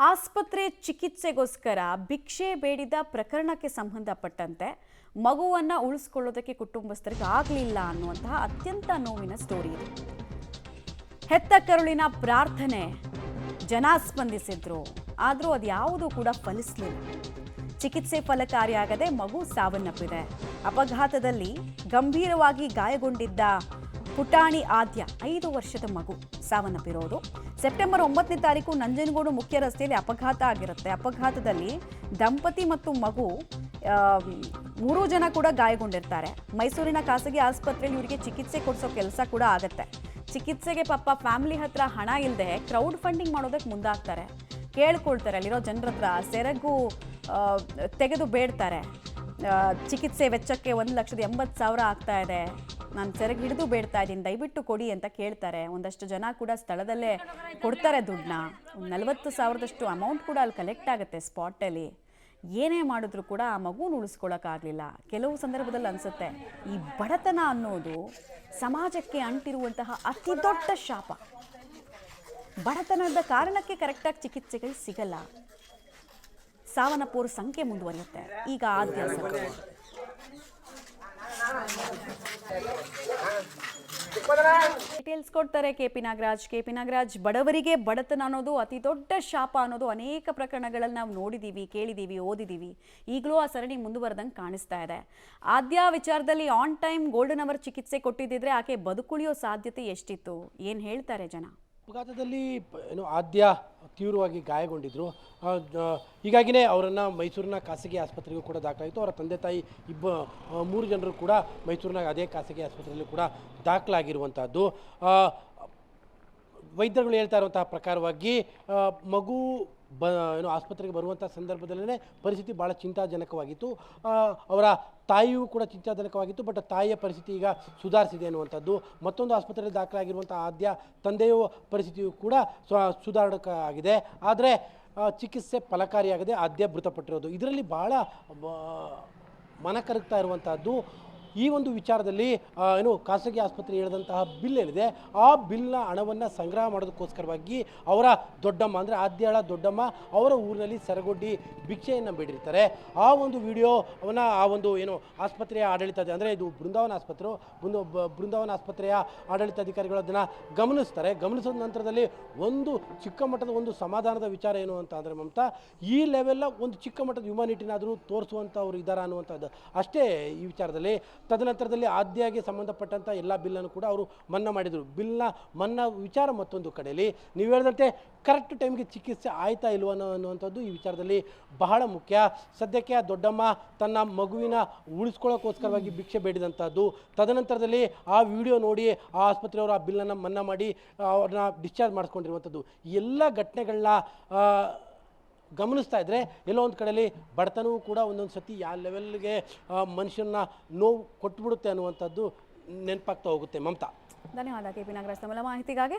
ಆಸ್ಪತ್ರೆ ಚಿಕಿತ್ಸೆಗೋಸ್ಕರ ಭಿಕ್ಷೆ ಬೇಡಿದ ಪ್ರಕರಣಕ್ಕೆ ಸಂಬಂಧಪಟ್ಟಂತೆ ಮಗುವನ್ನು ಉಳಿಸ್ಕೊಳ್ಳೋದಕ್ಕೆ ಕುಟುಂಬಸ್ಥರಿಗೆ ಆಗಲಿಲ್ಲ ಅನ್ನುವಂತಹ ಅತ್ಯಂತ ನೋವಿನ ಸ್ಟೋರಿ ಇದೆ. ಹೆತ್ತ ಕರುಳಿನ ಪ್ರಾರ್ಥನೆ, ಜನ ಸ್ಪಂದಿಸಿದ್ರು, ಆದರೂ ಅದು ಯಾವುದೂ ಕೂಡ ಫಲಿಸಲಿಲ್ಲ. ಚಿಕಿತ್ಸೆ ಫಲಕಾರಿಯಾಗದೆ ಮಗು ಸಾವನ್ನಪ್ಪಿದೆ. ಅಪಘಾತದಲ್ಲಿ ಗಂಭೀರವಾಗಿ ಗಾಯಗೊಂಡಿದ್ದ ಪುಟಾಣಿ ಆದ್ಯ, ಐದು ವರ್ಷದ ಮಗು. ಸಾವನ್ನಪ್ಪಿರೋದು. ಸೆಪ್ಟೆಂಬರ್ ಒಂಬತ್ತನೇ ತಾರೀಕು ನಂಜನಗೂಡು ಮುಖ್ಯ ರಸ್ತೆಯಲ್ಲಿ ಅಪಘಾತ ಆಗಿರುತ್ತೆ. ಅಪಘಾತದಲ್ಲಿ ದಂಪತಿ ಮತ್ತು ಮಗು ಮೂರು ಜನ ಕೂಡ ಗಾಯಗೊಂಡಿರ್ತಾರೆ. ಮೈಸೂರಿನ ಖಾಸಗಿ ಆಸ್ಪತ್ರೆಯಲ್ಲಿ ಇವರಿಗೆ ಚಿಕಿತ್ಸೆ ಕೊಡಿಸೋ ಕೆಲಸ ಕೂಡ ಆಗುತ್ತೆ. ಚಿಕಿತ್ಸೆಗೆ ಪಾಪ ಫ್ಯಾಮಿಲಿ ಹತ್ರ ಹಣ ಇಲ್ಲದೆ ಕ್ರೌಡ್ ಫಂಡಿಂಗ್ ಮಾಡೋದಕ್ಕೆ ಮುಂದಾಗ್ತಾರೆ. ಕೇಳ್ಕೊಳ್ತಾರೆ, ಅಲ್ಲಿರೋ ಜನರ ಹತ್ರ ಸೆರಗು ತೆಗೆದು ಬೇಡ್ತಾರೆ. ಚಿಕಿತ್ಸೆ ವೆಚ್ಚಕ್ಕೆ ಒಂದು ಲಕ್ಷದ ಎಂಬತ್ತು ಸಾವಿರ ಆಗ್ತಾ ಇದೆ. ನಾನು ಸೆರೆಗೆ ಹಿಡಿದು ಬೇಡ್ತಾ ಇದ್ದೀನಿ, ದಯವಿಟ್ಟು ಕೊಡಿ ಅಂತ ಕೇಳ್ತಾರೆ. ಒಂದಷ್ಟು ಜನ ಕೂಡ ಸ್ಥಳದಲ್ಲೇ ಕೊಡ್ತಾರೆ ದುಡ್ಡನ್ನ. ಒಂದು ನಲವತ್ತು ಸಾವಿರದಷ್ಟು ಅಮೌಂಟ್ ಕೂಡ ಅಲ್ಲಿ ಕಲೆಕ್ಟ್ ಆಗುತ್ತೆ ಸ್ಪಾಟಲ್ಲಿ ಏನೇ ಮಾಡಿದ್ರು ಕೂಡ ಆ ಮಗುನ ಉಳಿಸ್ಕೊಳ್ಳೋಕ್ಕಾಗಲಿಲ್ಲ ಕೆಲವು ಸಂದರ್ಭದಲ್ಲಿ ಅನಿಸುತ್ತೆ, ಈ ಬಡತನ ಅನ್ನೋದು ಸಮಾಜಕ್ಕೆ ಅಂಟಿರುವಂತಹ ಅತಿ ದೊಡ್ಡ ಶಾಪ. ಬಡತನದ ಕಾರಣಕ್ಕೆ ಕರೆಕ್ಟಾಗಿ ಚಿಕಿತ್ಸೆಗಳು ಸಿಗಲ್ಲ. ಸಾವನ್ನಪ್ಪೋರ ಸಂಖ್ಯೆ ಮುಂದುವರಿಯುತ್ತೆ. ಈಗ ಆದ್ಯ ಡೀಟೇಲ್ಸ್ ಕೊಡ್ತಾರೆ K P Nagaraj. K P Nagaraj ಬಡವರಿಗೆ ಬಡತನ ಅನ್ನೋದು ಅತಿ ದೊಡ್ಡ ಶಾಪ ಅನ್ನೋದು ಅನೇಕ ಪ್ರಕರಣಗಳಲ್ಲಿ ನಾವು ನೋಡಿದೀವಿ, ಕೇಳಿದೀವಿ, ಓದಿದೀವಿ. ಈಗಲೂ ಆ ಸರಣಿ ಮುಂದುವರೆದಂಗೆ ಕಾಣಿಸ್ತಾ ಇದೆ. ಆದ್ಯ ವಿಚಾರದಲ್ಲಿ ಆನ್ ಟೈಮ್ ಗೋಲ್ಡನ್ ಅವರ್ ಚಿಕಿತ್ಸೆ ಕೊಟ್ಟಿದ್ದಿದ್ರೆ ಆಕೆ ಬದುಕುಳಿಯೋ ಸಾಧ್ಯತೆ ಎಷ್ಟಿತ್ತು? ಏನು ಹೇಳ್ತಾರೆ ಜನ? ಅಪಘಾತದಲ್ಲಿ ಏನು ಆದ್ಯ ತೀವ್ರವಾಗಿ ಗಾಯಗೊಂಡಿದ್ದರು ಹೀಗಾಗಿಯೇ ಅವರನ್ನು ಮೈಸೂರಿನ ಖಾಸಗಿ ಆಸ್ಪತ್ರೆಗೂ ಕೂಡ ದಾಖಲಾಯಿತು. ಅವರ ತಂದೆ ತಾಯಿ ಇಬ್ಬ ಮೂರು ಜನರು ಕೂಡ ಮೈಸೂರಿನ ಅದೇ ಖಾಸಗಿ ಆಸ್ಪತ್ರೆಯಲ್ಲಿ ಕೂಡ ದಾಖಲಾಗಿರುವಂಥದ್ದು ವೈದ್ಯರುಗಳು ಹೇಳ್ತಾ ಇರುವಂತಹ ಪ್ರಕಾರವಾಗಿ ಮಗು ಬ, ಏನು ಆಸ್ಪತ್ರೆಗೆ ಬರುವಂಥ ಸಂದರ್ಭದಲ್ಲೇ ಪರಿಸ್ಥಿತಿ ಭಾಳ ಚಿಂತಾಜನಕವಾಗಿತ್ತು. ಅವರ ತಾಯಿಯೂ ಕೂಡ ಚಿಂತಾಜನಕವಾಗಿತ್ತು, ಬಟ್ ತಾಯಿಯ ಪರಿಸ್ಥಿತಿ ಈಗ ಸುಧಾರಿಸಿದೆ ಅನ್ನುವಂಥದ್ದು. ಮತ್ತೊಂದು ಆಸ್ಪತ್ರೆಯಲ್ಲಿ ದಾಖಲಾಗಿರುವಂಥ ಆದ್ಯ ತಂದೆಯ ಪರಿಸ್ಥಿತಿಯು ಕೂಡ ಸ್ವ- ಆದರೆ ಚಿಕಿತ್ಸೆ ಫಲಕಾರಿಯಾಗದೆ ಆದ್ಯ ಮೃತಪಟ್ಟಿರೋದು. ಇದರಲ್ಲಿ ಭಾಳ ಮನ ಕರಗ್ತಾ ಇರುವಂತಹದ್ದು ಈ ಒಂದು ವಿಚಾರದಲ್ಲಿ ಏನು ಖಾಸಗಿ ಆಸ್ಪತ್ರೆ ಹೇಳಿದಂತಹ ಬಿಲ್ ಏನಿದೆ, ಆ ಬಿಲ್ನ ಹಣವನ್ನು ಸಂಗ್ರಹ ಮಾಡೋದಕ್ಕೋಸ್ಕರವಾಗಿ ಅವರ ದೊಡ್ಡಮ್ಮ, ಅಂದರೆ ಆದ್ಯಾಳ ದೊಡ್ಡಮ್ಮ ಅವರ ಊರಿನಲ್ಲಿ ಸರಗೊಡ್ಡಿ ಭಿಕ್ಷೆಯನ್ನು ಬೇಡಿರ್ತಾರೆ. ಆ ಒಂದು ವಿಡಿಯೋ ಅವನ ಆ ಒಂದು ಏನು ಆಸ್ಪತ್ರೆಯ ಆಡಳಿತ, ಅಂದರೆ ಇದು ಬೃಂದಾವನ ಆಸ್ಪತ್ರೆ, ಬೃಂದ ಬೃಂದಾವನ ಆಸ್ಪತ್ರೆಯ ಆಡಳಿತಾಧಿಕಾರಿಗಳು ಅದನ್ನು ಗಮನಿಸ್ತಾರೆ. ಗಮನಿಸಿದ ನಂತರದಲ್ಲಿ ಒಂದು ಚಿಕ್ಕ ಮಟ್ಟದ ಒಂದು ಸಮಾಧಾನದ ವಿಚಾರ ಏನು ಅಂತ ಅಂದರೆ ಮಮತಾ, ಈ ಲೆವೆಲ್ನ ಒಂದು ಚಿಕ್ಕ ಮಟ್ಟದ ಹ್ಯುಮಾನಿಟಿನಾದರೂ ತೋರಿಸುವಂಥವ್ರು ಇದ್ದಾರಾ ಅನ್ನುವಂಥದ್ದು. ಅಷ್ಟೇ ಈ ವಿಚಾರದಲ್ಲಿ ತದನಂತರದಲ್ಲಿ ಆದ್ಯಾಗೆ ಸಂಬಂಧಪಟ್ಟಂಥ ಎಲ್ಲ ಬಿಲ್ಲನ್ನು ಕೂಡ ಅವರು ಮನ್ನಾ ಮಾಡಿದರು. ಬಿಲ್ನ ಮನ್ನಾ ವಿಚಾರ ಮತ್ತೊಂದು ಕಡೆಯಲ್ಲಿ ನೀವು ಹೇಳಿದಂತೆ ಕರೆಕ್ಟ್ ಟೈಮ್ಗೆ ಚಿಕಿತ್ಸೆ ಆಯ್ತಾ ಇಲ್ವ ಅನ್ನೋ ಅನ್ನುವಂಥದ್ದು ಈ ವಿಚಾರದಲ್ಲಿ ಬಹಳ ಮುಖ್ಯ. ಸದ್ಯಕ್ಕೆ ಆ ದೊಡ್ಡಮ್ಮ ತನ್ನ ಮಗುವಿನ ಉಳಿಸ್ಕೊಳ್ಳೋಕ್ಕೋಸ್ಕರವಾಗಿ ಭಿಕ್ಷೆ ಬೇಡಿದಂಥದ್ದು ತದನಂತರದಲ್ಲಿ ಆ ವಿಡಿಯೋ ನೋಡಿ ಆ ಆಸ್ಪತ್ರೆಯವರು ಆ ಬಿಲ್ಲನ್ನು ಮನ್ನಾ ಮಾಡಿ ಅವ್ರನ್ನ ಡಿಸ್ಚಾರ್ಜ್ ಮಾಡಿಸ್ಕೊಂಡಿರುವಂಥದ್ದು ಎಲ್ಲ ಘಟನೆಗಳನ್ನ ಗಮನಿಸ್ತಾ ಇದ್ದರೆ ಎಲ್ಲೋ ಒಂದು ಕಡೆಯಲ್ಲಿ ಬಡತನವೂ ಕೂಡ ಒಂದೊಂದು ಸತಿ ಯಾವ ಲೆವೆಲ್ಗೆ ಮನುಷ್ಯನ ನೋವು ಕೊಟ್ಬಿಡುತ್ತೆ ಅನ್ನುವಂಥದ್ದು ನೆನಪಾಗ್ತಾ ಹೋಗುತ್ತೆ ಮಮತಾ. ಧನ್ಯವಾದ ಕೆ ಪಿ ನಾಗರಾಜ್ ಮಾಹಿತಿಗಾಗಿ.